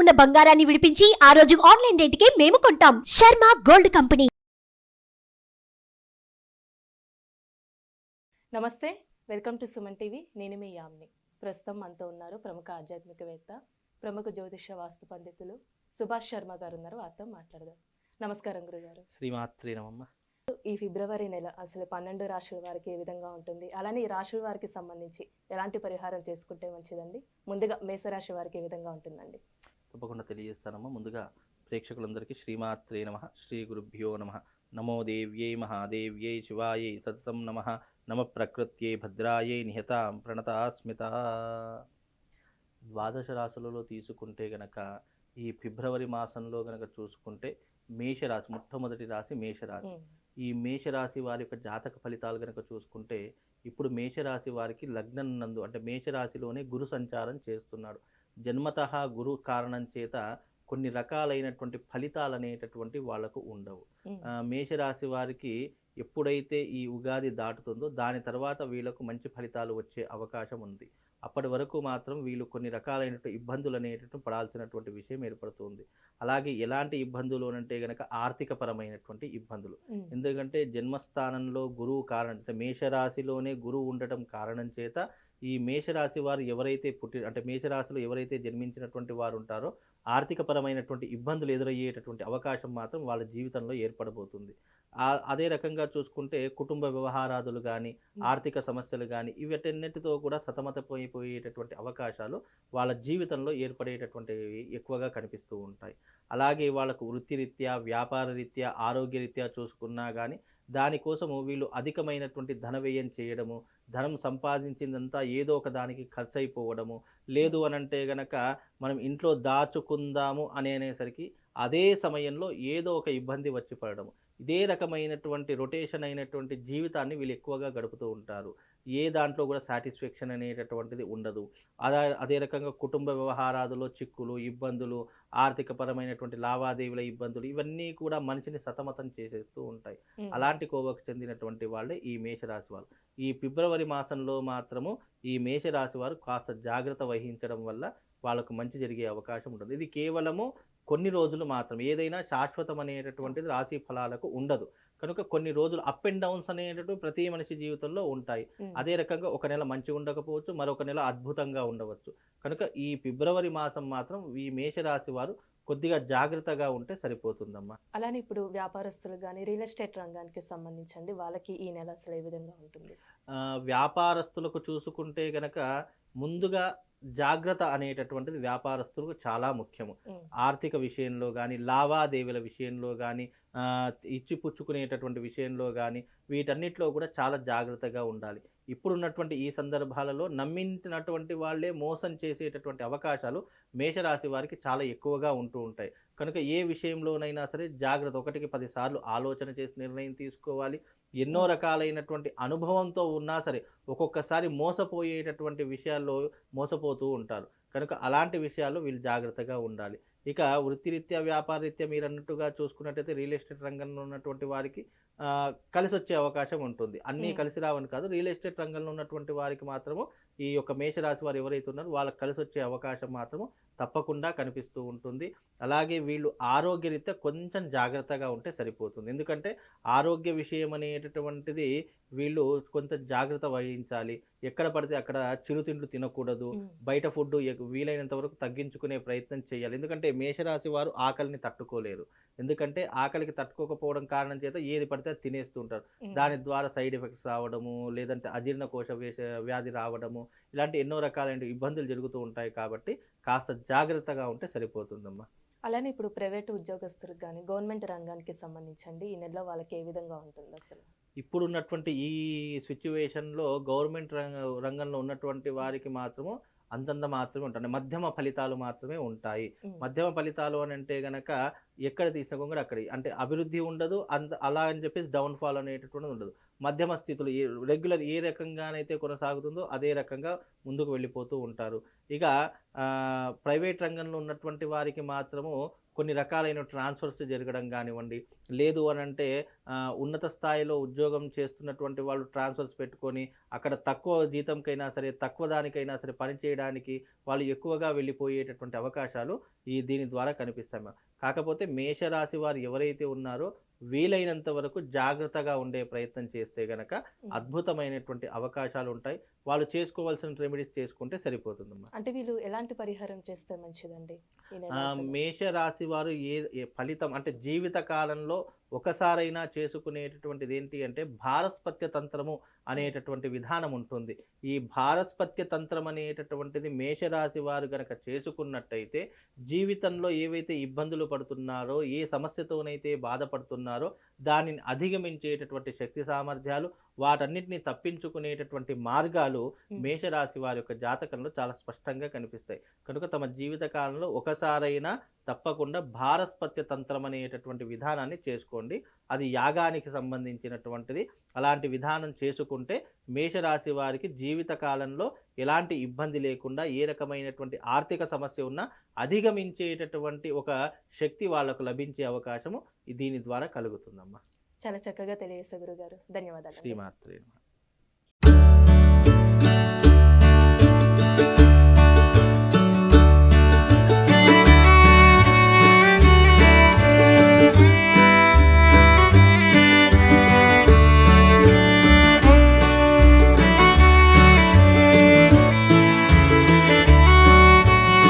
ఉన్న బంగారాన్ని విడిపించి ఆ రోజు ఆన్లైన్ రేటుకే మేము కొంటాం. Sharma gold company. నమస్తే వెల్కమ్ టు సుమన్ టీవీ. నేను మీ యామ్ని. ప్రస్తుతం మనతో ఉన్నారు ప్రముఖ ఆధ్యాత్మికవేత్త ప్రముఖ జ్యోతిష వాస్తు పండితులు సుభాష్ శర్మ గారు ఉన్నారు. వారితో మాట్లాడదాం. నమస్కారం గురుగారు. శ్రీమాత్రి నమమ్మ ఈ ఫిబ్రవరి నెల అసలు పన్నెండు రాశుల వారికి ఏ విధంగా ఉంటుంది? అలానే ఈ రాశుల వారికి సంబంధించి ఎలాంటి పరిహారం చేసుకుంటే మంచిదండి? ముందుగా మేషరాశి వారికి ఏ విధంగా ఉంటుందండి? తప్పకుండా తెలియజేస్తానమ్మా. ముందుగా ప్రేక్షకులందరికీ శ్రీమాత్రే నమ శ్రీ గురుభ్యో నమ. నమో దేవ్యై మహాదేవ్యై శివాయై సతతం నమ. నమ ప్రకృత్యై భద్రాయై నిహతాం ప్రణతాస్మిత. ద్వాదశ రాశులలో తీసుకుంటే గనక ఈ ఫిబ్రవరి మాసంలో గనక చూసుకుంటే మేషరాశి మొట్టమొదటి రాశి మేషరాశి. ఈ మేషరాశి వారి యొక్క జాతక ఫలితాలు కనుక చూసుకుంటే ఇప్పుడు మేషరాశి వారికి లగ్నం నందు అంటే మేషరాశిలోనే గురు సంచారం చేస్తున్నాడు. జన్మత గురు కారణం చేత కొన్ని రకాలైనటువంటి ఫలితాలు అనేటటువంటి వాళ్ళకు ఉండవు మేషరాశి వారికి ఎప్పుడైతే ఈ ఉగాది దాటుతుందో దాని తర్వాత వీళ్ళకు మంచి ఫలితాలు వచ్చే అవకాశం ఉంది. అప్పటి వరకు మాత్రం వీళ్ళు కొన్ని రకాలైనటువంటి ఇబ్బందులు అనేటటువంటి పడాల్సినటువంటి విషయం ఏర్పడుతుంది. అలాగే ఎలాంటి ఇబ్బందులు అంటే గనక ఆర్థిక పరమైనటువంటి ఇబ్బందులు ఎందుకంటే జన్మస్థానంలో గురువు కారణం అంటే మేషరాశిలోనే గురువు ఉండటం కారణం చేత ఈ మేషరాశి వారు ఎవరైతే పుట్టి అంటే మేషరాశిలో ఎవరైతే జన్మించినటువంటి వారు ఉంటారో ఆర్థిక పరమైనటువంటి ఇబ్బందులు ఎదురయ్యేటటువంటి అవకాశం మాత్రం వాళ్ళ జీవితంలో ఏర్పడబోతుంది. అదే రకంగా చూసుకుంటే కుటుంబ వ్యవహారాదులు కానీ ఆర్థిక సమస్యలు కానీ వీటన్నిటితో కూడా సతమతపోయిపోయేటటువంటి అవకాశాలు వాళ్ళ జీవితంలో ఏర్పడేటటువంటివి ఎక్కువగా కనిపిస్తూ ఉంటాయి. అలాగే వాళ్ళకు వృత్తిరీత్యా వ్యాపార రీత్యా ఆరోగ్య రీత్యా చూసుకున్నా కానీ దానికోసము వీళ్ళు అధికమైనటువంటి ధన వ్యయం చేయడము ధనం సంపాదించిందంతా ఏదో ఒక దానికి ఖర్చు అయిపోవడము లేదు అని అంటే గనక మనం ఇంట్లో దాచుకుందాము అని అనేసరికి అదే సమయంలో ఏదో ఒక ఇబ్బంది వచ్చి పడడము. ఇదే రకమైనటువంటి రొటేషన్ అయినటువంటి జీవితాన్ని వీళ్ళు ఎక్కువగా గడుపుతూ ఉంటారు. ఏ దాంట్లో కూడా సాటిస్ఫాక్షన్ అనేటటువంటిది ఉండదు. అదే అదే రకంగా కుటుంబ వ్యవహారాదులో చిక్కులు ఇబ్బందులు ఆర్థిక పరమైనటువంటి లావాదేవీల ఇబ్బందులు ఇవన్నీ కూడా మనిషిని సతమతం చేసేస్తూ ఉంటాయి. అలాంటి కోవకు చెందినటువంటి వాళ్ళే ఈ మేషరాశి వారు. ఈ ఫిబ్రవరి మాసంలో మాత్రము ఈ మేషరాశి వారు కాస్త జాగ్రత్త వహించడం వల్ల వాళ్ళకు మంచి జరిగే అవకాశం ఉంటుంది. ఇది కేవలము కొన్ని రోజులు మాత్రం ఏదైనా శాశ్వతం అనేటటువంటిది రాశి ఫలాలకు ఉండదు. కనుక కొన్ని రోజులు అప్ అండ్ డౌన్స్ అనేటటువంటి ప్రతి మనిషి జీవితంలో ఉంటాయి. అదే రకంగా ఒక నెల మంచిగా ఉండకపోవచ్చు మరొక నెల అద్భుతంగా ఉండవచ్చు. కనుక ఈ ఫిబ్రవరి మాసం మాత్రం ఈ మేషరాశి వారు కొద్దిగా జాగ్రత్తగా ఉంటే సరిపోతుందమ్మా. అలానే ఇప్పుడు వ్యాపారస్తులు కానీ రియల్ ఎస్టేట్ రంగానికి సంబంధించండి. వాళ్ళకి ఈ నెల అసలు ఏ విధంగా ఉంటుంది? ఆ, వ్యాపారస్తులకు చూసుకుంటే గనక ముందుగా జాగ్రత్త అనేటటువంటిది వ్యాపారస్తులకు చాలా ముఖ్యము. ఆర్థిక విషయంలో కానీ లావాదేవీల విషయంలో కానీ ఇచ్చిపుచ్చుకునేటటువంటి విషయంలో కానీ వీటన్నిటిలో కూడా చాలా జాగ్రత్తగా ఉండాలి. ఇప్పుడున్నటువంటి ఈ సందర్భాలలో నమ్మించినటువంటి వాళ్ళే మోసం చేసేటటువంటి అవకాశాలు మేషరాశి వారికి చాలా ఎక్కువగా ఉంటూ ఉంటాయి. కనుక ఏ విషయంలోనైనా సరే జాగ్రత్త ఒకటికి పదిసార్లు ఆలోచన చేసి నిర్ణయం తీసుకోవాలి. ఎన్నో రకాలైనటువంటి అనుభవంతో ఉన్నా సరే ఒక్కొక్కసారి మోసపోయేటటువంటి విషయాల్లో మోసపోతూ ఉంటారు. కనుక అలాంటి విషయాల్లో వీళ్ళు జాగ్రత్తగా ఉండాలి. ఇక వృత్తిరీత్యా వ్యాపారరీత్యా మీరు అన్నట్టుగా చూసుకున్నట్టయితే రియల్ ఎస్టేట్ రంగంలో ఉన్నటువంటి వారికి కలిసి వచ్చే అవకాశం ఉంటుంది. అన్నీ. కలిసి రావని కాదు రియల్ ఎస్టేట్ రంగంలో ఉన్నటువంటి వారికి మాత్రము ఈ యొక్క మేషరాశి వారు ఎవరైతే ఉన్నారో వాళ్ళకి కలిసి వచ్చే అవకాశం మాత్రము తప్పకుండా కనిపిస్తూ ఉంటుంది. అలాగే వీళ్ళు ఆరోగ్యరీత్యా కొంచెం జాగ్రత్తగా ఉంటే సరిపోతుంది. ఎందుకంటే ఆరోగ్య విషయం అనేటటువంటిది వీళ్ళు కొంత జాగ్రత్త వహించాలి. ఎక్కడ పడితే అక్కడ చిరుతిండ్లు తినకూడదు. బయట ఫుడ్ వీలైనంత వరకు తగ్గించుకునే ప్రయత్నం చేయాలి. ఎందుకంటే మేషరాశి వారు ఆకలిని తట్టుకోలేరు. ఎందుకంటే ఆకలికి తట్టుకోకపోవడం కారణం చేత ఏది పడితే అది తినేస్తూ ఉంటారు ఉమ్, దాని ద్వారా సైడ్ ఎఫెక్ట్స్ రావడము లేదంటే అజీర్ణకోశ వ్యాధి రావడము ఇలాంటి ఎన్నో రకాలైన ఇబ్బందులు జరుగుతూ ఉంటాయి కాబట్టి కాస్త జాగ్రత్తగా ఉంటే సరిపోతుందమ్మా. అలానే ఇప్పుడు ప్రైవేట్ ఉద్యోగస్తులకు కానీ గవర్నమెంట్ రంగానికి సంబంధించండి ఈ నెలలో వాళ్ళకి ఏ విధంగా ఉంటుంది అసలు ఇప్పుడు ఉన్నటువంటి ఈ సిచ్యువేషన్లో గవర్నమెంట్ రంగ రంగంలో ఉన్నటువంటి వారికి మాత్రము అంతంత మాత్రమే ఉంటాయి. మధ్యమ ఫలితాలు మాత్రమే ఉంటాయి. మధ్యమ ఫలితాలు అని అంటే గనక ఎక్కడ తీసిన కొంగడు అక్కడ అంటే అభివృద్ధి ఉండదు. అంత అలా అని చెప్పేసి డౌన్ ఫాల్ అనేటటువంటిది ఉండదు. మధ్యమ స్థితిలో ఏ రెగ్యులర్ ఏ రకంగానైతే కొనసాగుతుందో అదే రకంగా ముందుకు వెళ్ళిపోతూ ఉంటారు. ఇక ప్రైవేట్ రంగంలో ఉన్నటువంటి వారికి మాత్రము కొన్ని రకాలైన ట్రాన్స్ఫర్స్ జరగడం కానివ్వండి లేదు అని అంటే ఉన్నత స్థాయిలో ఉద్యోగం చేస్తున్నటువంటి వాళ్ళు ట్రాన్స్ఫర్స్ పెట్టుకొని అక్కడ తక్కువ జీతంకైనా సరే తక్కువ దానికైనా సరే పని చేయడానికి వాళ్ళు ఎక్కువగా వెళ్ళిపోయేటటువంటి అవకాశాలు ఈ దీని ద్వారా కనిపిస్తాయి. కాకపోతే మేషరాశి వారు ఎవరైతే ఉన్నారో వీలైనంత వరకు జాగ్రత్తగా ఉండే ప్రయత్నం చేస్తే గనక అద్భుతమైనటువంటి అవకాశాలు ఉంటాయి. వాళ్ళు చేసుకోవాల్సిన రెమెడీస్ చేసుకుంటే సరిపోతుందమ్మా. అంటే వీళ్ళు ఎలాంటి పరిహారం చేస్తే మంచిదండి ఈ నెల ఆ, వారు ఏ ఫలితం అంటే జీవిత కాలంలో ఒకసారైనా చేసుకునేటటువంటిది ఏంటి అంటే భారస్పత్య తంత్రము అనేటటువంటి విధానం ఉంటుంది. ఈ భారస్పత్య తంత్రం అనేటటువంటిది మేషరాశి వారు గనక చేసుకున్నట్టయితే జీవితంలో ఏవైతే ఇబ్బందులు పడుతున్నారో ఏ సమస్యతోనైతే బాధపడుతున్నారో దానిని అధిగమించేటటువంటి శక్తి సామర్థ్యాలు వాటన్నిటిని తప్పించుకునేటటువంటి మార్గాలు. మేషరాశి వారి యొక్క జాతకంలో చాలా స్పష్టంగా కనిపిస్తాయి. కనుక తమ జీవిత కాలంలో ఒకసారైనా తప్పకుండా భారస్పత్య తంత్రం అనేటటువంటి విధానాన్ని చేసుకోండి. అది యాగానికి సంబంధించినటువంటిది. అలాంటి విధానం చేసుకుంటే మేషరాశి వారికి జీవిత కాలంలో ఎలాంటి ఇబ్బంది లేకుండా ఏ రకమైనటువంటి ఆర్థిక సమస్య ఉన్నా అధిగమించేటటువంటి ఒక శక్తి వాళ్ళకు లభించే అవకాశము దీని ద్వారా కలుగుతుందమ్మా. చాలా చక్కగా తెలియజేస్తారు గురుగారు. ధన్యవాదాలు శ్రీమాత్రే.